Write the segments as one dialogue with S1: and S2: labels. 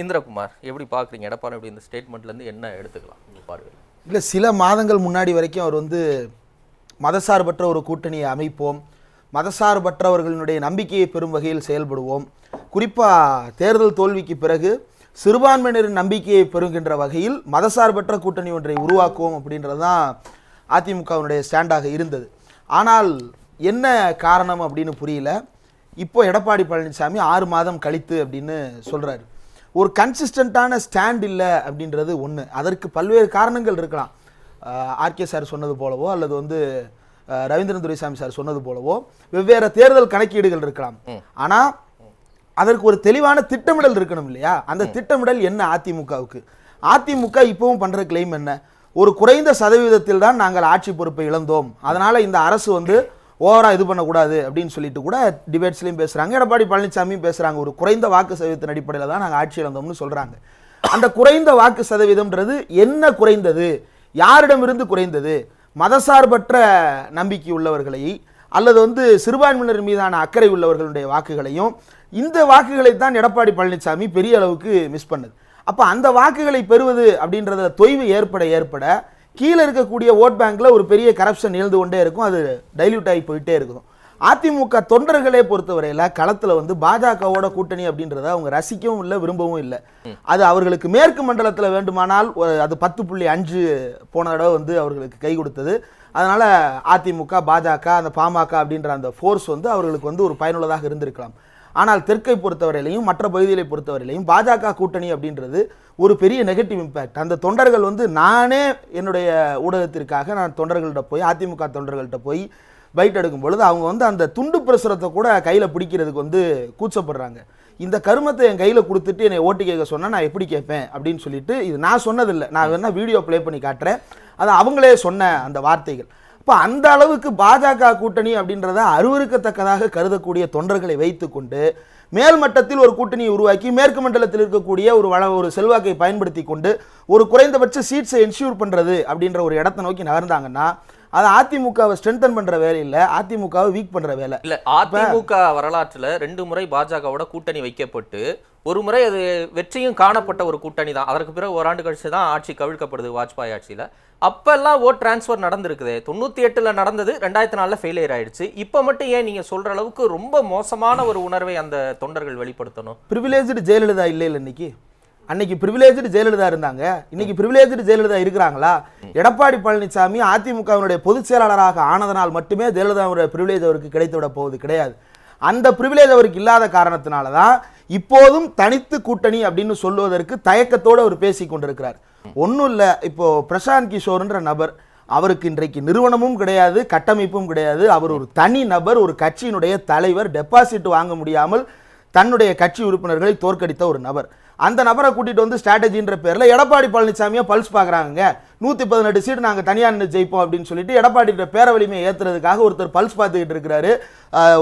S1: இந்திரகுமார் எப்படி பார்க்குறீங்க? எடப்பாடி இப்படி இந்த ஸ்டேட்மெண்ட்லேருந்து என்ன எடுத்துக்கலாம்? உங்கள் பார்வையில்.
S2: இல்லை சில மாதங்கள் முன்னாடி வரைக்கும் அவர் வந்து மதசார்பற்ற ஒரு கூட்டணியை அமைப்போம். மதசார்பற்றவர்களுடைய நம்பிக்கையை பெறும் வகையில் செயல்படுவோம். குறிப்பாக தேர்தல் தோல்விக்கு பிறகு சிறுபான்மையினரின் நம்பிக்கையை பெறுகின்ற வகையில் மதசார்பற்ற கூட்டணி ஒன்றை உருவாக்குவோம் அப்படின்றது தான் அதிமுகவினுடைய ஸ்டாண்டாக இருந்தது. ஆனால் என்ன காரணம் அப்படின்னு புரியல. இப்போ எடப்பாடி பழனிசாமி ஆறு மாதம் கழித்து அப்படின்னு சொல்கிறாரு ஒரு கன்சிஸ்டண்ட்டான ஸ்டாண்ட் இல்லை அப்படின்றது ஒன்று அதற்கு பல்வேறு காரணங்கள் இருக்கலாம். ஆர்கே சார் சொன்னது போலவோ அல்லது வந்து ரவீந்திரன் துரைசாமி சார் சொன்னது போலவோ வெவ்வேறு தேர்தல் கணக்கீடுகள் இருக்கலாம். ஆனால் அதற்கு ஒரு தெளிவான திட்டமிடல் இருக்கணும் இல்லையா? அந்த திட்டமிடல் என்ன அதிமுகவுக்கு? அதிமுக இப்பவும் பண்ற கிளைம் என்ன? ஒரு குறைந்த சதவீதத்தில் தான் நாங்கள் ஆட்சி பொறுப்பை இழந்தோம். அதனால இந்த அரசு வந்து ஓவராக இது பண்ணக்கூடாது அப்படின்னு சொல்லிட்டு கூட டிபேட்ஸ்லையும் பேசுகிறாங்க எடப்பாடி பழனிசாமியும் பேசுகிறாங்க ஒரு குறைந்த வாக்கு சதவீதத்தின் அடிப்படையில் தான் நாங்கள் ஆட்சியில் வந்தோம்னு சொல்கிறாங்க அந்த குறைந்த வாக்கு சதவீதம்ன்றது என்ன குறைந்தது? யாரிடமிருந்து குறைந்தது? மதசார்பற்ற நம்பிக்கை உள்ளவர்களை அல்லது வந்து சிறுபான்மையினர் மீதான அக்கறை உள்ளவர்களுடைய வாக்குகளையும் இந்த வாக்குகளை தான் எடப்பாடி பழனிசாமி பெரிய அளவுக்கு மிஸ் பண்ணது. அப்போ அந்த வாக்குகளை பெறுவது அப்படின்றதுல தொய்வு ஏற்பட ஏற்பட கீழே இருக்கக்கூடிய ஓட் பேங்க்கில் ஒரு பெரிய கரப்ஷன் எழுந்து கொண்டே இருக்கும். அது டைல்யூட் ஆகி போயிட்டே இருக்கும் அதிமுக தொண்டர்களே பொறுத்தவரையில களத்தில் வந்து பாஜகவோட கூட்டணி அப்படின்றத அவங்க ரசிக்கவும் இல்லை விரும்பவும் இல்லை. அது அவர்களுக்கு மேற்கு மண்டலத்தில் வேண்டுமானால் ஒரு- அது பத்து புள்ளி அஞ்சு போன தடவை வந்து அவர்களுக்கு கை கொடுத்தது. அதனால் அதிமுக பாஜக அந்த பாமக அப்படின்ற அந்த ஃபோர்ஸ் வந்து அவர்களுக்கு வந்து ஒரு பயனுள்ளதாக இருந்திருக்கலாம். ஆனால் தெற்கை பொறுத்தவரையிலையும் மற்ற பகுதிகளை பொறுத்தவரையிலையும் பாஜக கூட்டணி அப்படின்றது ஒரு பெரிய நெகட்டிவ் இம்பேக்ட் அந்த தொண்டர்கள் வந்து நானே என்னுடைய ஊடகத்திற்காக நான் தொண்டர்கள்ட்ட போய் அதிமுக தொண்டர்கள்ட்ட போய் பைட் எடுக்கும் பொழுது அவங்க வந்து அந்த துண்டு பிரசுரத்தை கூட கையில் பிடிக்கிறதுக்கு வந்து கூச்சப்படுறாங்க. இந்த கருமத்தை என் கையில் கொடுத்துட்டு என்னை ஓட்டு கேட்க சொன்னால் நான் எப்படி கேட்பேன் அப்படின்னு சொல்லிட்டு இது நான் சொன்னதில்லை. நான் வேணால் வீடியோ ப்ளே பண்ணி காட்டுறேன். அது அவங்களே சொன்ன அந்த வார்த்தைகள். இப்போ அந்த அளவுக்கு பாஜக கூட்டணி அப்படின்றத அருவருக்கத்தக்கதாக கருதக்கூடிய தொண்டர்களை வைத்துக்கொண்டு மேல் மட்டத்தில் ஒரு கூட்டணியை உருவாக்கி மேற்கு மண்டலத்தில் இருக்கக்கூடிய ஒரு வள ஒரு செல்வாக்கை பயன்படுத்தி கொண்டு ஒரு குறைந்தபட்ச சீட்ஸை என்ஷூர் பண்றது அப்படின்ற ஒரு இடத்தை நோக்கி நகர்ந்தாங்கன்னா அது அதிமுகவை ஸ்ட்ரென்தன் பண்ற வேலை இல்லை அதிமுகவை வீக் பண்ற வேலை.
S1: இல்ல அதிமுக வரலாற்றுல ரெண்டு முறை பாஜகவோட கூட்டணி வைக்கப்பட்டு ஒரு முறை அது வெற்றியும் காணப்பட்ட ஒரு கூட்டணி தான். அதற்கு பிறகு ஓராண்டு கழிச்சு தான் ஆட்சி கவிழ்க்கப்படுது வாஜ்பாய் ஆட்சியில். அப்போல்லாம் ஓட் டிரான்ஸ்ஃபர் நடந்திருக்குது. தொண்ணூற்றி எட்டில் நடந்தது ரெண்டாயிரத்தி நாலில் ஃபெயிலியர் ஆயிடுச்சு. இப்போ மட்டும் ஏன் நீங்கள் சொல்கிற அளவுக்கு ரொம்ப மோசமான ஒரு உணர்வை அந்த தொண்டர்கள் வெளிப்படுத்தணும்?
S2: ப்ரிவிலேஜ்டு ஜெயலலிதா இல்லை இல்லை இன்னைக்கு. அன்னைக்கு ப்ரிவிலேஜ்டு ஜெயலலிதா இருந்தாங்க. இன்னைக்கு ப்ரிவிலேஜ்டு ஜெயலலிதா இருக்கிறாங்களா? எடப்பாடி பழனிசாமி அதிமுகவினுடைய பொதுச் செயலாளராக ஆனதனால் மட்டுமே ஜெயலலிதாவுடைய ப்ரிவிலேஜ் அவருக்கு கிடைத்து விட போவது கிடையாது. அந்த ப்ரிவிலேஜ் அவருக்கு இல்லாத காரணத்தினால தான் இப்போதும் தனித்து கூட்டணி அப்படின்னு சொல்லுவதற்கு தயக்கத்தோடு அவர் பேசி கொண்டிருக்கிறார். ஒன்றும் இல்லை இப்போ பிரசாந்த் கிஷோர்ன்ற நபர் அவருக்கு இன்றைக்கு நிறுவனமும் கிடையாது கட்டமைப்பும் கிடையாது. அவர் ஒரு தனி நபர் ஒரு கட்சியினுடைய தலைவர் டெபாசிட் வாங்க முடியாமல் தன்னுடைய கட்சி உறுப்பினர்களை தோற்கடித்த ஒரு நபர். அந்த நபரை கூட்டிட்டு வந்து ஸ்ட்ராட்டஜின்ற பேரில் எடப்பாடி பழனிசாமியை பல்ஸ் பார்க்குறாங்க நூற்றி பதினெட்டு சீட்டு நாங்கள் தனியாக நின்று ஜெயிப்போம் அப்படின்னு சொல்லிட்டு எடப்பாடியோட பேர வலிமையை ஏற்றுறதுக்காக ஒருத்தர் பல்ஸ் பார்த்துக்கிட்டு இருக்கிறாரு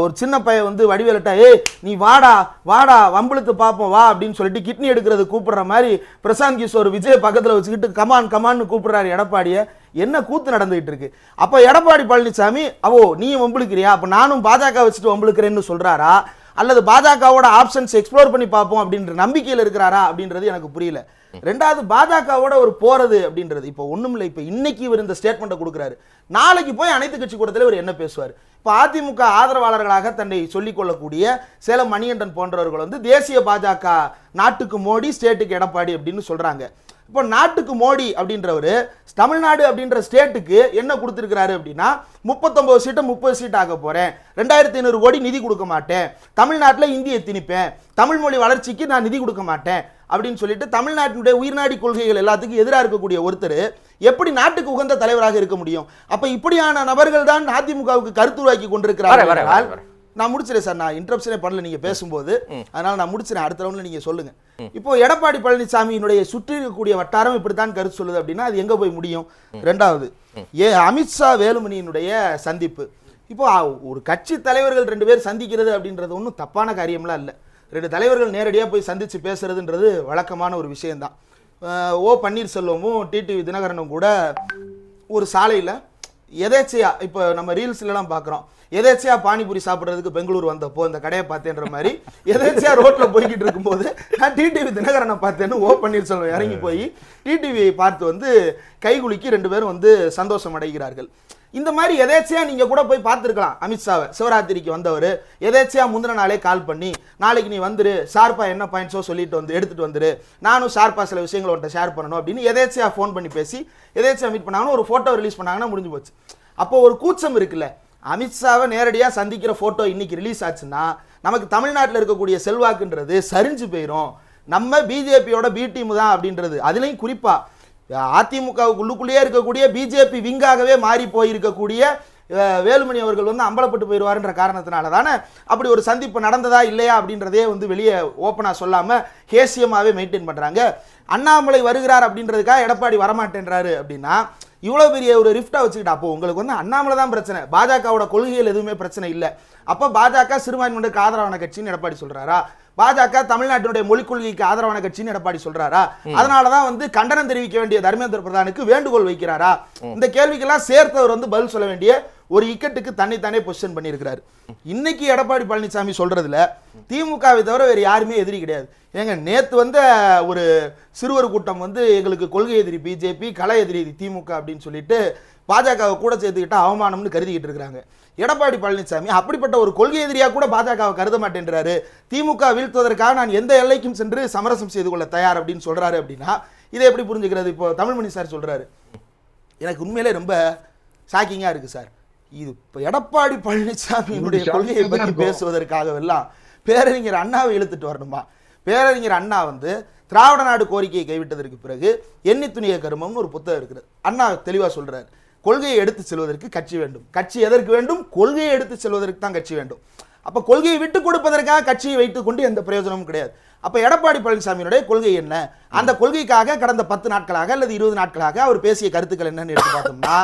S2: ஒரு சின்ன பையன் வந்து வடிவேலட்டா ஏய் நீ வாடா வாடா வம்பிழுத்து பார்ப்போம் வா அப்படின்னு சொல்லிட்டு கிட்னி எடுக்கிறது கூப்பிடுற மாதிரி பிரசாந்த் கிஷோர் விஜய் பக்கத்தில் வச்சுக்கிட்டு கமான் கமான்னு கூப்பிடுறாரு எடப்பாடியை. என்ன கூத்து நடந்துகிட்டு இருக்கு? அப்போ எடப்பாடி பழனிசாமி அவோ நீ வம்பிழுக்கிறியா? அப்போ நானும் பாஜக வச்சுட்டு வம்பிழுக்கிறேன்னு சொல்கிறாரா அல்லது பாஜகவோட ஆப்ஷன்ஸ் எக்ஸ்ப்ளோர் பண்ணி பார்ப்போம் அப்படின்ற நம்பிக்கையில் இருக்கிறாரா அப்படின்றது எனக்கு புரியல. ரெண்டாவது பாஜகவோட ஒரு போறது அப்படின்றது. இப்போ ஒண்ணும் இல்லை இப்போ இன்னைக்கு இவர் இந்த ஸ்டேட்மெண்ட்டை கொடுக்குறாரு. நாளைக்கு போய் அனைத்து கட்சி கூட்டத்தில் இவர் என்ன பேசுவார்? இப்போ அதிமுக ஆதரவாளர்களாக தன்னை சொல்லிக் கொள்ளக்கூடிய சேலம் மணிகண்டன் போன்றவர்கள் வந்து தேசிய பாஜக நாட்டுக்கு மோடி ஸ்டேட்டுக்கு எடப்பாடி அப்படின்னு சொல்றாங்க. இப்போ நாட்டுக்கு மோடி அப்படின்றவர் தமிழ்நாடு அப்படின்ற ஸ்டேட்டுக்கு என்ன கொடுத்துருக்கிறாரு அப்படின்னா முப்பத்தொன்பது சீட்டை முப்பது சீட் ஆக போறேன். ரெண்டாயிரத்தி ஐநூறு கோடி நிதி கொடுக்க மாட்டேன். தமிழ்நாட்டில் இந்தியை திணிப்பேன். தமிழ் மொழி வளர்ச்சிக்கு நான் நிதி கொடுக்க மாட்டேன். அப்படின்னு சொல்லிட்டு தமிழ்நாட்டினுடைய உயிர்நாடி கொள்கைகள் எல்லாத்துக்கும் எதிராக இருக்கக்கூடிய ஒருத்தர் எப்படி நாட்டுக்கு உகந்த தலைவராக இருக்க முடியும்? அப்ப இப்படியான நபர்கள் தான் அதிமுகவுக்கு கருத்துருவாக்கி கொண்டிருக்கிறார்கள். நான் முடிச்சிடேன் சார். நான் இன்டரப்ஷனே பண்ணல. நீங்க பேசும்போது. அதனால நான் முடிச்சிடேன் அடுத்த ரவுண்ட்ல நீங்க சொல்லுங்க. இப்போ எடப்பாடி பழனிசாமியினுடைய சுற்றி இருக்கக்கூடிய வட்டாரம் இப்படித்தான் கருத்து சொல்லுது அப்படின்னா அது எங்க போய் முடியும்? ரெண்டாவது ஏ அமித்ஷா வேலுமணியினுடைய சந்திப்பு. இப்போ ஒரு கட்சி தலைவர்கள் ரெண்டு பேர் சந்திக்கிறது அப்படின்றது ஒன்றும் தப்பான காரியம்லாம் இல்லை. ரெண்டு தலைவர்கள் நேரடியாக போய் சந்திச்சு பேசுறதுன்றது வழக்கமான ஒரு விஷயம்தான். ஓ பன்னீர்செல்வமும் டிடிவி தினகரனும் கூட ஒரு சாலையில் எதேச்சையா இப்போ நம்ம ரீல்ஸ்லலாம் பார்க்குறோம் எதேச்சையா பானிபூரி சாப்பிட்றதுக்கு பெங்களூர் வந்தப்போ இந்த கடையை பார்த்தேன்ற மாதிரி எதேச்சையா ரோட்ல போய்கிட்டு இருக்கும்போது நான் டிடிவி தினகரனை பார்த்தேன்னு ஓ பன்னீர்செல்வம் இறங்கி போய் டிடிவியை பார்த்து வந்து கைகுலுக்கி ரெண்டு பேரும் வந்து சந்தோஷம் அடைகிறார்கள். இந்த மாதிரி எதேச்சையா நீங்க கூட போய் பார்த்துருக்கலாம். அமித்ஷாவை சிவராத்திரிக்கு வந்தவர். எதேச்சையா முந்தின நாளே கால் பண்ணி நாளைக்கு நீ வந்துரு. ஷார்ப்பா என்ன பாயிண்ட்ஸோ சொல்லிட்டு வந்து எடுத்துட்டு வந்துரு. நானும் ஷார்ப்பா சில விஷயங்களை உன்ட்ட ஷேர் பண்ணணும். அப்படின்னு எதேச்சியாக ஃபோன் பண்ணி பேசி எதேச்சியாக மீட் பண்ணாங்கன்னா ஒரு ஃபோட்டோ ரிலீஸ் பண்ணாங்கன்னா முடிஞ்சு போச்சு. அப்போ ஒரு கூச்சம் இருக்குல்ல. அமித்ஷாவை நேரடியாக சந்திக்கிற ஃபோட்டோ இன்னைக்கு ரிலீஸ் ஆச்சுன்னா நமக்கு தமிழ்நாட்டில் இருக்கக்கூடிய செல்வாக்குன்றது சரிஞ்சு போயிடும் நம்ம பிஜேபியோட பி டீம் தான் அப்படின்றது. அதுலேயும் குறிப்பாக அதிமுகவுக்குள்ளுக்குள்ளேயே இருக்கக்கூடிய பிஜேபி விங்காகவே மாறி போயிருக்கக்கூடிய வேலுமணி அவர்கள் வந்து அம்பலப்பட்டு போயிடுவாருன்ற காரணத்தினால தானே அப்படி ஒரு சந்திப்பு நடந்ததா இல்லையா அப்படின்றதே வந்து வெளியே ஓப்பனாக சொல்லாமல் ஹேசியமாகவே மெயின்டைன் பண்ணுறாங்க அண்ணாமலை வருகிறார் அப்படின்றதுக்காக எடப்பாடி வரமாட்டேன்றாரு அப்படின்னா இவ்வளோ பெரிய ஒரு ரிஃப்டாக வச்சுக்கிட்டா அப்போ உங்களுக்கு வந்து அண்ணாமலை தான் பிரச்சனை. பாஜகவோட கொள்கைகள் எதுவுமே பிரச்சனை இல்லை. அப்போ பாஜக சிறுபான்மையினருக்கு ஆதரவான கட்சின்னு எடப்பாடி சொல்கிறாரா பாஜக தமிழ்நாட்டினுடைய மொழிக் கொள்கைக்கு ஆதரவான கட்சின்னு எடப்பாடி சொல்றாரா? அதனால தான் வந்து கண்டனம் தெரிவிக்க வேண்டிய தர்மேந்திர பிரதானுக்கு வேண்டுகோள் வைக்கிறாரா? இந்த கேள்விக்கெல்லாம் சேர்த்தவர் வந்து பதில் சொல்ல வேண்டிய ஒரு இக்கட்டுக்கு தன்னைத்தானே பொசிஷன் பண்ணியிருக்கிறாரு. இன்னைக்கு எடப்பாடி பழனிசாமி சொல்றதுல திமுகவை தவிர வேறு யாருமே எதிரி கிடையாது. ஏங்க நேத்து வந்த ஒரு சிறுவர் கூட்டம் வந்து எங்களுக்கு கொள்கை எதிரி பிஜேபி கலை எதிரி திமுக அப்படின்னு சொல்லிட்டு பாஜகவை கூட சேர்த்துக்கிட்ட அவமானம்னு கருதிக்கிட்டு இருக்கிறாங்க. எடப்பாடி பழனிசாமி அப்படிப்பட்ட ஒரு கொள்கை எதிரியா கூட பாஜகவை கருத மாட்டேன்றாரு. திமுக வீழ்த்துவதற்காக நான் எந்த எல்லைக்கும் சென்று சமரசம் செய்து கொள்ள தயார் அப்படின்னு சொல்றாரு அப்படின்னா இதை எப்படி புரிஞ்சுக்கிறது? இப்போ தமிழ்மணி சார் சொல்றாரு. எனக்கு உண்மையிலே ரொம்ப ஷாக்கிங்காக இருக்கு சார். இது இப்போ எடப்பாடி பழனிசாமியினுடைய கொள்கையை பற்றி. பேசுவதற்காகவெல்லாம் பேரறிஞர் அண்ணாவை இழுத்துட்டு வரணுமா? பேரறிஞர் அண்ணா வந்து திராவிட நாடு கோரிக்கையை கைவிட்டதற்கு பிறகு எண்ணி துணிய கருமம்னு ஒரு புத்தகம் இருக்கிறது அண்ணா தெளிவாக சொல்றாரு. கொள்கையை எடுத்து செல்வதற்கு கட்சி வேண்டும். கட்சி எதற்கு வேண்டும்? கொள்கையை எடுத்து செல்வதற்கு தான் கட்சி வேண்டும். அப்போ கொள்கையை விட்டு கொடுப்பதற்காக கட்சியை வைத்துக் கொண்டு எந்த பிரயோஜனமும் கிடையாது. அப்ப எடப்பாடி பழனிசாமியினுடைய கொள்கை என்ன? அந்த கொள்கைக்காக கடந்த பத்து நாட்களாக அல்லது இருபது நாட்களாக அவர் பேசிய கருத்துக்கள் என்னன்னு எடுத்து பார்த்தோம்னா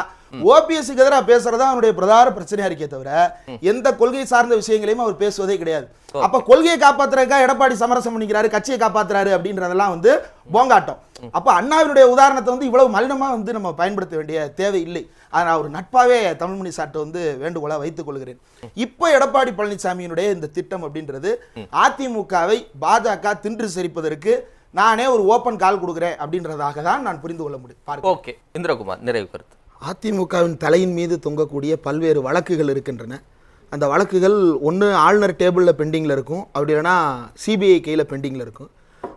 S2: ஓபிஎஸ்க்கு எதிராக பேசுறதா அவருடைய பிரதான பிரச்சனையா இருக்கே தவிர எந்த கொள்கை சார்ந்த விஷயங்களையும் அவர் பேசுவதே கிடையாது. அப்ப கொள்கையை காப்பாத்துறதுக்காக எடப்பாடி சமரசம் பண்ணிக்கிறாரு கட்சியை காப்பாத்துறாரு அப்படின்றதெல்லாம் வந்து போங்காட்டம். அப்ப அண்ணாவினுடைய உதாரணத்தை வந்து இவ்வளவு மலினமா வந்து நம்ம பயன்படுத்த வேண்டிய தேவை இல்லை. அதை நான் ஒரு நட்பாவே தமிழ்மணி சாட்டை வந்து வேண்டுகோளா வைத்துக் கொள்கிறேன். இப்போ எடப்பாடி பழனிசாமியினுடைய இந்த திட்டம் அப்படின்றது அதிமுகவை பாஜக தின்று செரிப்பதற்கு நானே ஒரு ஓப்பன் கால் கொடுக்குறேன் அப்படின்றதாக தான் நான் புரிந்து கொள்ள முடியும்.
S1: ஓகே இந்திரகுமார் நிறைவு கருத்து.
S2: அதிமுகவின் தலையின் மீது தொங்கக்கூடிய பல்வேறு வழக்குகள் இருக்கின்றன. அந்த வழக்குகள் ஒன்று ஆளுநர் டேபிளில் பெண்டிங்கில் இருக்கும் அப்படி இல்லைன்னா சிபிஐ கையில் பெண்டிங்கில் இருக்கும்.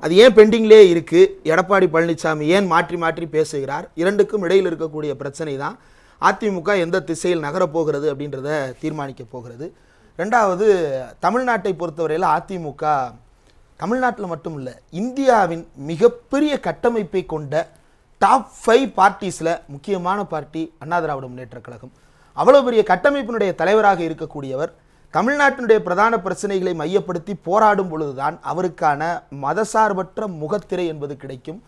S2: அது ஏன் பெண்டிங்லே இருக்குது எடப்பாடி பழனிசாமி ஏன் மாற்றி மாற்றி பேசுகிறார்? இரண்டுக்கும் இடையில் இருக்கக்கூடிய பிரச்சனை தான் அதிமுக எந்த திசையில் நகரப் போகிறது அப்படின்றத தீர்மானிக்க போகிறது. ரெண்டாவது தமிழ்நாட்டை பொறுத்தவரையில் அதிமுக தமிழ்நாட்டில் மட்டும் இல்லை இந்தியாவின் மிகப்பெரிய கட்டமைப்பை கொண்ட டாப் ஃபைவ் பார்ட்டிஸில் முக்கியமான பார்ட்டி அண்ணா திராவிட முன்னேற்ற கழகம். அவ்வளவு பெரிய கட்டமைப்பினுடைய தலைவராக இருக்கக்கூடியவர் தமிழ்நாட்டினுடைய பிரதான பிரச்சனைகளை மையப்படுத்தி போராடும் பொழுதுதான் அவருக்கான மதசார்பற்ற முகத்திரை என்பது கிடைக்கும்.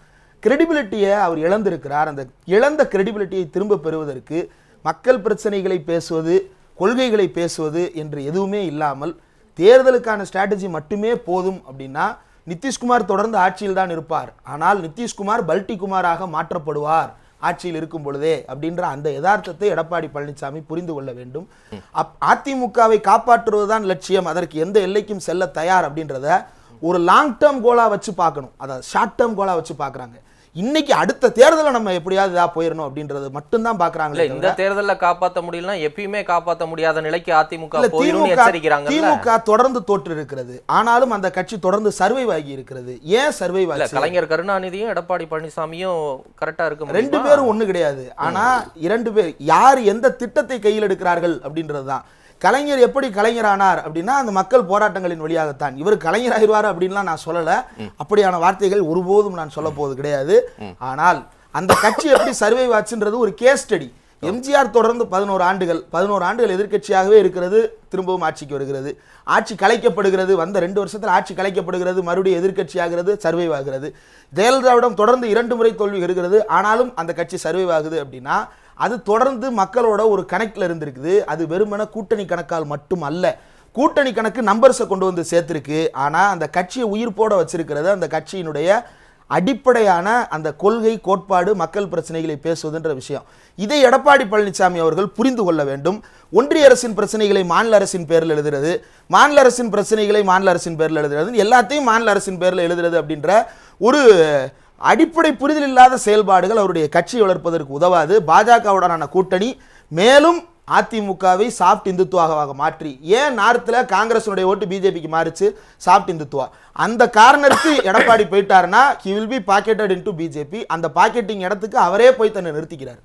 S2: கிரெடிபிலிட்டியை அவர் இழந்திருக்கிறார். அந்த இழந்த கிரெடிபிலிட்டியை திரும்ப பெறுவதற்கு மக்கள் பிரச்சனைகளை பேசுவது கொள்கைகளை பேசுவது என்று எதுவுமே இல்லாமல் தேர்தலுக்கான ஸ்ட்ராட்டஜி மட்டுமே போதும் அப்படின்னா நிதிஷ்குமார் தொடர்ந்து ஆட்சியில் தான் இருப்பார். ஆனால் நிதிஷ்குமார் பல்டி குமாராக மாற்றப்படுவார் ஆட்சியில் இருக்கும் பொழுதே அப்படின்ற அந்த யதார்த்தத்தை எடப்பாடி பழனிசாமி புரிந்து கொள்ள வேண்டும். அப் அதிமுகவை காப்பாற்றுவதுதான் லட்சியம். அதற்கு எந்த எல்லைக்கும் செல்ல தயார் அப்படின்றத ஒரு லாங் டேர்ம் கோலா வச்சு பார்க்கணும். அதை ஷார்ட் டேர்ம் கோலா வச்சு பார்க்கறாங்க. இன்னைக்கு அடுத்த தேர்தலை நம்ம எப்படியாவது இதா போயிடணும் அப்படின்றது மட்டும்தான்
S1: இல்ல
S2: பார்க்கறாங்களே
S1: இந்த தேர்தல்ல காப்பாத்த முடியலன்னா எப்பயுமே காப்பாத்த முடியாத நிலைக்கு அதிமுக போயிடும்
S2: திமுக தொடர்ந்து தோற்று இருக்கிறது ஆனாலும் அந்த கட்சி தொடர்ந்து சர்வைவ் ஆகி இருக்கிறது. ஏன் சர்வைவ் ஆச்சு?
S1: கலைஞர் கருணாநிதியும் எடப்பாடி பழனிசாமியும் கரெக்டா இருக்க
S2: ரெண்டு? பேரும் ஒண்ணு கிடையாது. ஆனா இரண்டு பேர் யார் எந்த திட்டத்தை கையில் எடுக்கிறார்கள் அப்படின்றதுதான். கலைஞர் எப்படி கலைஞரானார் அப்படின்னா அந்த மக்கள் போராட்டங்களின் வழியாகத்தான். இவர் கலைஞர் ஆயிடுவார் அப்படின்லாம் நான் சொல்லல. அப்படியான வார்த்தைகள் ஒருபோதும் நான் சொல்ல போவது கிடையாது. ஆனால் அந்த கட்சி எப்படி சர்வைவ் ஆச்சுன்றது ஒரு கேஸ் ஸ்டடி எம்ஜிஆர் தொடர்ந்து பதினோரு ஆண்டுகள் பதினோரு ஆண்டுகள் எதிர்க்கட்சியாகவே இருக்கிறது திரும்பவும் ஆட்சிக்கு வருகிறது. ஆட்சி கலைக்கப்படுகிறது வந்த ரெண்டு வருஷத்தில் ஆட்சி கலைக்கப்படுகிறது மறுபடியும் எதிர்க்கட்சியாகிறது சர்வைவ் ஆகிறது. ஜெயலலிதாவிடம் தொடர்ந்து இரண்டு முறை தோல்வி இருக்கிறது ஆனாலும் அந்த கட்சி சர்வைவ் ஆகுது அப்படின்னா அது தொடர்ந்து மக்களோட ஒரு கணக்கில் இருந்திருக்குது. அது வெறுமன கூட்டணி கணக்கால் மட்டும் அல்ல கூட்டணி கணக்கு நம்பர்ஸை கொண்டு வந்து சேர்த்துருக்கு. ஆனால் அந்த கட்சியை உயிர்ப்போட வச்சிருக்கிறது அந்த கட்சியினுடைய அடிப்படையான அந்த கொள்கை கோட்பாடு மக்கள் பிரச்சனைகளை பேசுவதுன்ற விஷயம். இதை எடப்பாடி பழனிசாமி அவர்கள் புரிந்து கொள்ள வேண்டும். ஒன்றிய அரசின் பிரச்சனைகளை மாநில அரசின் பேரில் எழுதுறது மாநில அரசின் பிரச்சனைகளை மாநில அரசின் பேரில் எழுதுறது எல்லாத்தையும் மாநில அரசின் பேரில் எழுதுறது அப்படின்ற ஒரு அடிப்படை புரிதல் இல்லாத செயல்பாடுகள் அவருடைய கட்சி வளர்ப்பதற்கு உதவாது. பாஜகவுடனான கூட்டணி மேலும் அதிமுகவை சாஃப்ட் இந்துத்துவாக மாற்றி. ஏன் நார்த்தில் காங்கிரஸுடைய ஓட்டு பிஜேபிக்கு மாறிச்சு? சாஃப்ட் இந்துத்துவா. அந்த காரணத்துக்கு Edappadi போயிட்டாருன்னா he will be pocketed into BJP அந்த பாக்கெட்டிங் இடத்துக்கு அவரே போய் தன்னை நிறுத்திக்கிறார்.